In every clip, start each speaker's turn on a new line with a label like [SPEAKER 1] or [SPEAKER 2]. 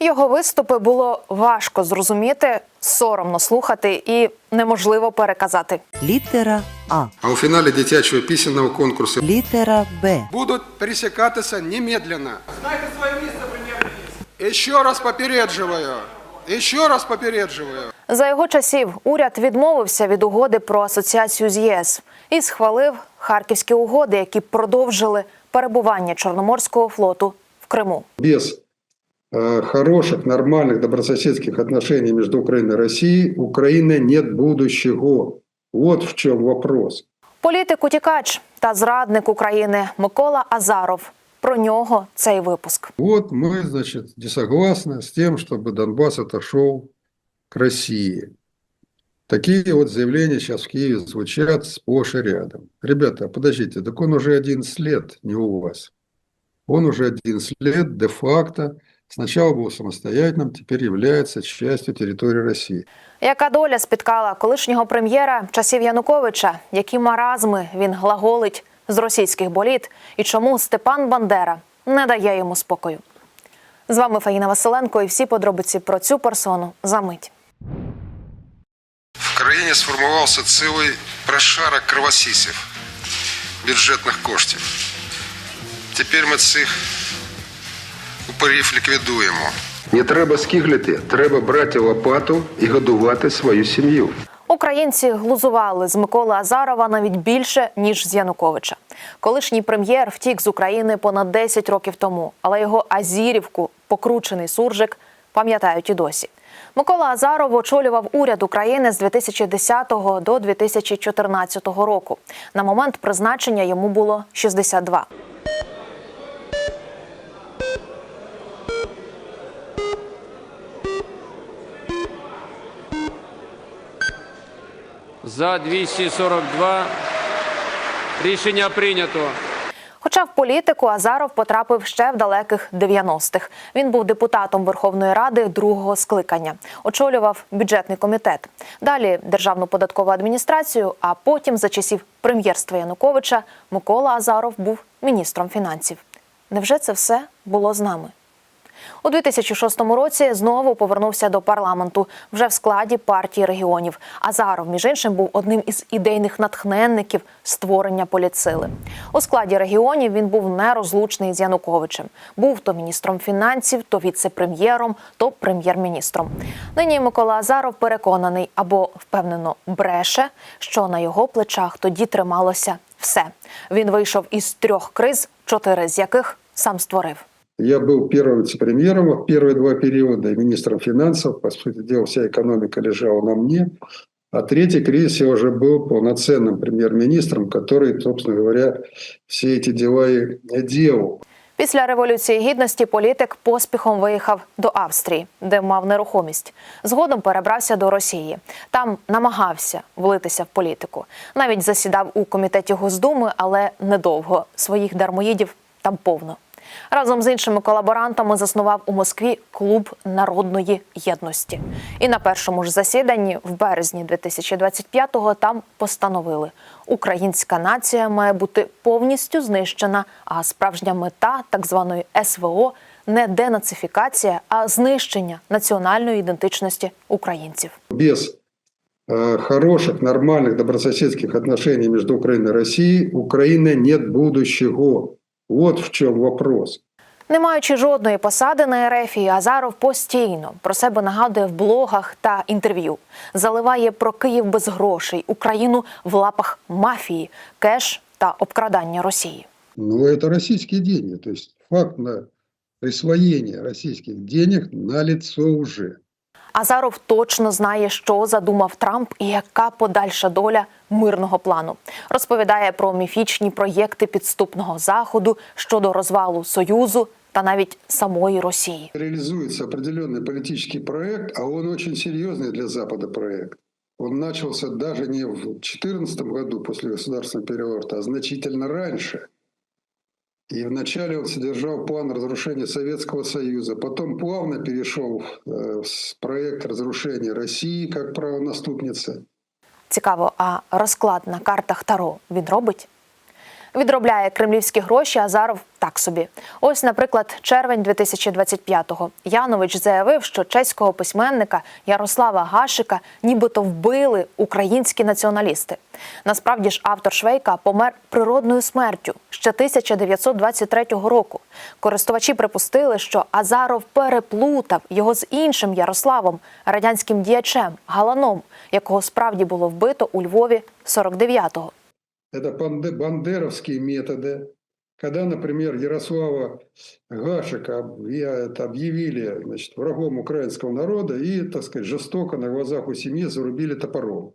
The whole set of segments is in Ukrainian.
[SPEAKER 1] Його виступи було важко зрозуміти, соромно слухати і неможливо переказати.
[SPEAKER 2] Літера А.
[SPEAKER 3] А у фіналі дитячого пісенного конкурсу
[SPEAKER 2] Літера Б.
[SPEAKER 3] будуть пересікатися немедленно. Знайте своє місце, прем'єр-міністр. Ще раз попереджую. Ще раз попереджую.
[SPEAKER 1] За його часів уряд відмовився від угоди про асоціацію з ЄС і схвалив харківські угоди, які продовжили перебування Чорноморського флоту в Криму.
[SPEAKER 3] Без хороших, нормальных, добрососедских отношений между Украиной и Россией у Украины нет будущего. Вот в чем вопрос.
[SPEAKER 1] Політик утікач та зрадник України Микола Азаров. Про нього цей випуск.
[SPEAKER 3] Вот мы, значит, не согласны с тем, чтобы Донбасс отошел к России. Такие вот заявления сейчас в Киеве звучат сплошь и рядом. Ребята, подождите, так он уже 11 лет не у вас. Он уже 11 лет де-факто сначала был самостоятельным, теперь является частью территории России.
[SPEAKER 1] Яка доля спіткала колишнього прем'єра часів Януковича? Які маразми він глаголить з російських боліт? І чому Степан Бандера не дає йому спокою? З вами Фаїна Василенко і всі подробиці про цю персону за мить.
[SPEAKER 3] В країні сформувався цілий прошарок кровосісів, бюджетних коштів. Тепер ми цих упорів ліквідуємо. Не треба скиглити, треба брати лопату і годувати свою сім'ю.
[SPEAKER 1] Українці глузували з Миколи Азарова навіть більше ніж з Януковича. Колишній прем'єр втік з України понад 10 років тому, але його Азірівку, покручений суржик, пам'ятають і досі. Микола Азаров очолював уряд України з 2010 до 2014 року. На момент призначення йому було 62.
[SPEAKER 4] За 242. Рішення прийнято.
[SPEAKER 1] Хоча в політику Азаров потрапив ще в далеких 90-х. Він був депутатом Верховної Ради другого скликання, очолював бюджетний комітет. Далі Державну податкову адміністрацію. А потім, за часів прем'єрства Януковича, Микола Азаров був міністром фінансів. Невже це все було з нами? У 2006 році знову повернувся до парламенту вже в складі партії регіонів. Азаров, між іншим, був одним із ідейних натхненників створення політсили. У складі регіонів він був нерозлучний з Януковичем. Був то міністром фінансів, то віце-прем'єром, то прем'єр-міністром. Нині Микола Азаров переконаний або впевнено бреше, що на його плечах тоді трималося все. Він вийшов із трьох криз, чотири з яких сам створив.
[SPEAKER 3] Я был первым вице-премьером в первые два периода, и министром финансов. По сути дела, вся экономика лежала на мне. А третий кризис я уже был полноценным премьер-министром, который, собственно говоря, все эти дела и делал.
[SPEAKER 1] Після революції гідності політик поспіхом виїхав до Австрії, де мав нерухомість. Згодом перебрався до Росії. Там намагався влитися в політику. Навіть засідав у комітеті Госдуми, але недовго. Своїх дармоїдів там повно. Разом з іншими колаборантами заснував у Москві клуб народної єдності. І на першому ж засіданні, в березні 2025-го, там постановили: українська нація має бути повністю знищена. А справжня мета так званої СВО не денацифікація, а знищення національної ідентичності українців.
[SPEAKER 3] Без э, хороших, нормальных, добрососедских отношений между Украиной и Россией у Украины нет будущего. Вот в чем вопрос.
[SPEAKER 1] Не маючи жодної посади на РФ, Азаров постійно про себе нагадує в блогах та інтерв'ю. Заливає про Київ без грошей, Україну в лапах мафії, кеш та обкрадання Росії.
[SPEAKER 3] Ну, это российские деньги. То факт на присвоение российских денег на лицо уже.
[SPEAKER 1] Азаров точно знає, що задумав Трамп і яка подальша доля мирного плану. Розповідає про міфічні проєкти підступного заходу щодо розвалу союзу та навіть самої Росії.
[SPEAKER 3] Реализуется определенный политический проект, а он очень серьезный для Запада проект. Он начался даже не в 2014 году после государственного переворота, а значительно раньше. И вначале он содержал план разрушения Советского Союза, потом плавно перешел э, в проект разрушения России как правонаступницы.
[SPEAKER 1] Цікаво, а розклад на картах Таро він робить? Відробляє кремлівські гроші Азаров так собі. Ось, наприклад, червень 2025-го. Янович заявив, що чеського письменника Ярослава Гашика нібито вбили українські націоналісти. Насправді ж автор Швейка помер природною смертю ще 1923 року. Користувачі припустили, що Азаров переплутав його з іншим Ярославом, радянським діячем Галаном, якого справді було вбито у Львові 49-го.
[SPEAKER 3] Это банде- бандеровские методы. Когда, например, Ярослава Гашика об- и, это объявили значит, врагом украинского народа и, так сказать, жестоко на глазах у семьи зарубили топором.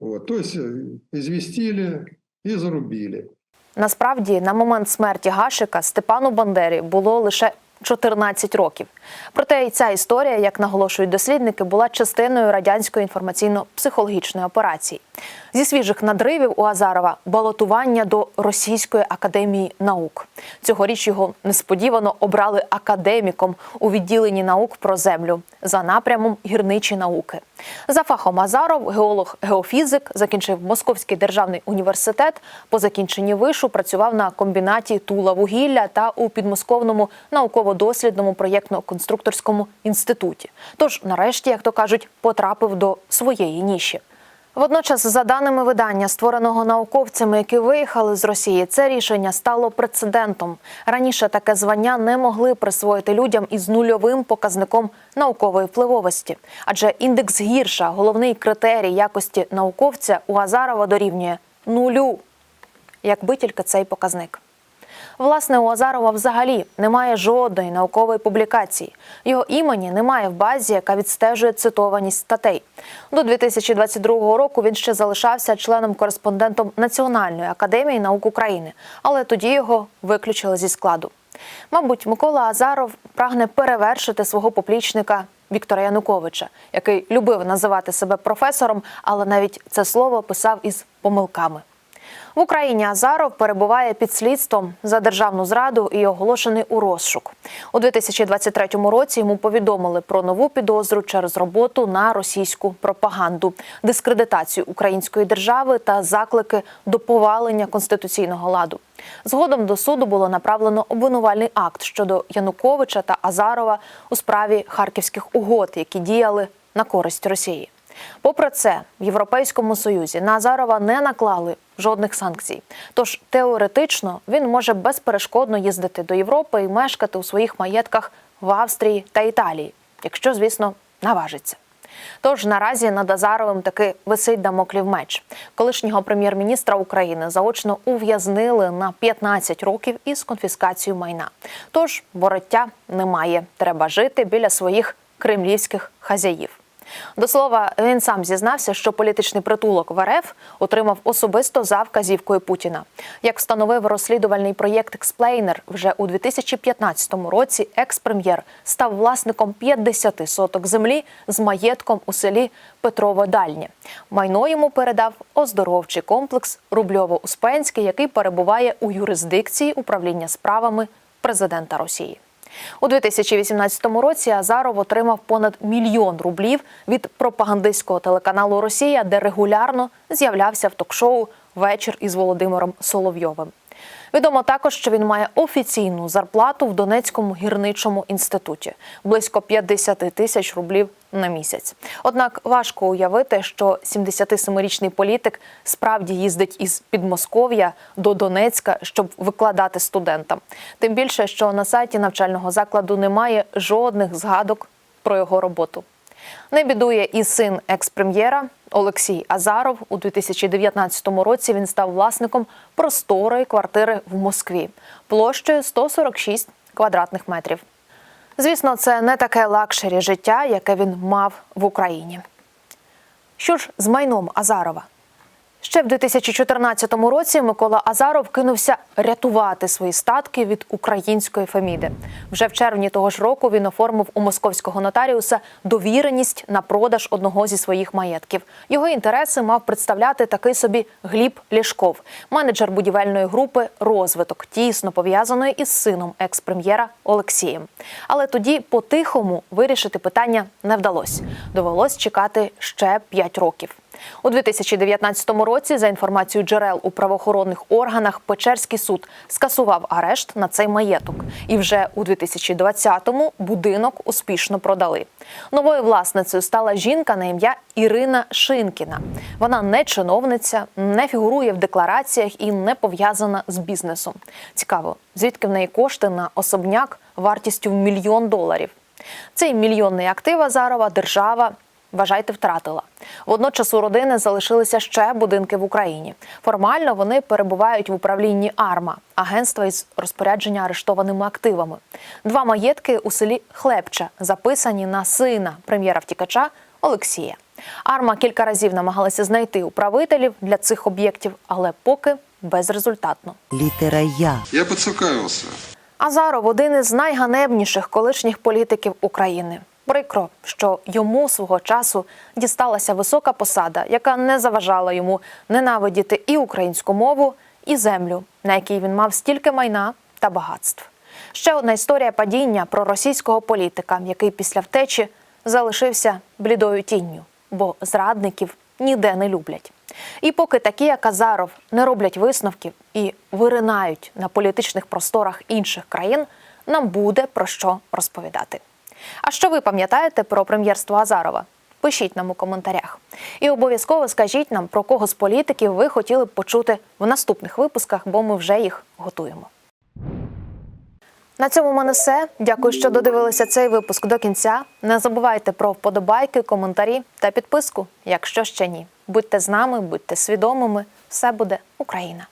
[SPEAKER 3] Вот. То есть э, известили и зарубили.
[SPEAKER 1] Насправді, на момент смерті Гашика Степану Бандері було лише 14 років. Проте і ця історія, як наголошують дослідники, була частиною радянської інформаційно-психологічної операції. Зі свіжих надривів у Азарова балотування до Російської академії наук. Цьогоріч його несподівано обрали академіком у відділенні наук про землю за напрямом гірничі науки. За фахом Азаров, геолог-геофізик, закінчив Московський державний університет. По закінченні вишу працював на комбінаті Тула вугілля та у підмосковному науково-дослідному проєктно-конструкторському інституті. Тож, нарешті, як то кажуть, потрапив до своєї ніші. Водночас, за даними видання, створеного науковцями, які виїхали з Росії, це рішення стало прецедентом. Раніше таке звання не могли присвоїти людям із нульовим показником наукової впливовості, адже індекс гірша, головний критерій якості науковця у Азарова дорівнює нулю, якби тільки цей показник. Власне, у Азарова взагалі немає жодної наукової публікації. Його імені немає в базі, яка відстежує цитованість статей. До 2022 року він ще залишався членом-кореспондентом Національної академії наук України, але тоді його виключили зі складу. Мабуть, Микола Азаров прагне перевершити свого поплічника Віктора Януковича, який любив називати себе професором, але навіть це слово писав із помилками. В Україні Азаров перебуває під слідством за державну зраду і оголошений у розшук. У 2023 році йому повідомили про нову підозру через роботу на російську пропаганду, дискредитацію української держави та заклики до повалення конституційного ладу. Згодом до суду було направлено обвинувальний акт щодо Януковича та Азарова у справі харківських угод, які діяли на користь Росії. Попри це, в Європейському Союзі на Азарова не наклали жодних санкцій. Тож теоретично він може безперешкодно їздити до Європи і мешкати у своїх маєтках в Австрії та Італії, якщо, звісно, наважиться. Тож наразі над Азаровим таки висить дамоклів меч. Колишнього прем'єр-міністра України заочно ув'язнили на 15 років із конфіскацією майна. Тож вороття немає. Треба жити біля своїх кремлівських хазяїв. До слова, він сам зізнався, що політичний притулок в РФ отримав особисто за вказівкою Путіна. Як встановив розслідувальний проєкт Експлейнер, вже у 2015 році екс-прем'єр став власником 50 соток землі з маєтком у селі Петрово-Дальнє. Майно йому передав оздоровчий комплекс Рубльово-Успенський, який перебуває у юрисдикції управління справами президента Росії. У 2018 році Азаров отримав понад мільйон рублів від пропагандистського телеканалу Росія, де регулярно з'являвся в ток-шоу Вечір із Володимиром Соловйовим. Відомо також, що він має офіційну зарплату в Донецькому гірничому інституті близько 50 тисяч рублів на місяць. Однак важко уявити, що 77-річний політик справді їздить із Підмосков'я до Донецька, щоб викладати студентам. Тим більше, що на сайті навчального закладу немає жодних згадок про його роботу. Не бідує і син екс-прем'єра Олексій Азаров. У 2019 році він став власником просторої квартири в Москві площею 146 квадратних метрів. Звісно, це не таке лакшері життя, яке він мав в Україні. Що ж з майном Азарова? Ще в 2014 році Микола Азаров кинувся рятувати свої статки від української феміди. Вже в червні того ж року він оформив у московського нотаріуса довіреність на продаж одного зі своїх маєтків. Його інтереси мав представляти такий собі Гліб Лішков, менеджер будівельної групи Розвиток, тісно пов'язаної із сином екс-прем'єра Олексієм. Але тоді по-тихому вирішити питання не вдалося. Довелось чекати ще 5 років. У 2019 році, за інформацією джерел у правоохоронних органах, Печерський суд скасував арешт на цей маєток. І вже у 2020-му будинок успішно продали. Новою власницею стала жінка на ім'я Ірина Шинкіна. Вона не чиновниця, не фігурує в деклараціях і не пов'язана з бізнесом. Цікаво, звідки в неї кошти на особняк вартістю в мільйон доларів. Цей мільйонний актив Азарова держава. Вважайте, втратила. Водночас у родини залишилися ще будинки в Україні. Формально вони перебувають в управлінні АРМА, агентства із розпорядження арештованими активами. Два маєтки у селі Хлебче записані на сина прем'єра втікача Олексія. Арма кілька разів намагалася знайти управителів для цих об'єктів, але поки безрезультатно.
[SPEAKER 2] Літера Я.
[SPEAKER 3] Я подсукавился.
[SPEAKER 1] Азаров один із найганебніших колишніх політиків України. Прикро, що йому свого часу дісталася висока посада, яка не заважала йому ненавидіти і українську мову, і землю, на якій він мав стільки майна та багатств. Ще одна історія падіння про російського політика, який після втечі залишився блідою тінню, бо зрадників ніде не люблять. І поки такі, як Азаров, не роблять висновків і виринають на політичних просторах інших країн, нам буде про що розповідати. А що ви пам'ятаєте про прем'єрство Азарова? Пишіть нам у коментарях. І обов'язково скажіть нам, про кого з політиків ви хотіли б почути в наступних випусках, бо ми вже їх готуємо. На цьому в мене все. Дякую, що додивилися цей випуск до кінця. Не забувайте про вподобайки, коментарі та підписку, якщо ще ні. Будьте з нами, будьте свідомими. Все буде Україна.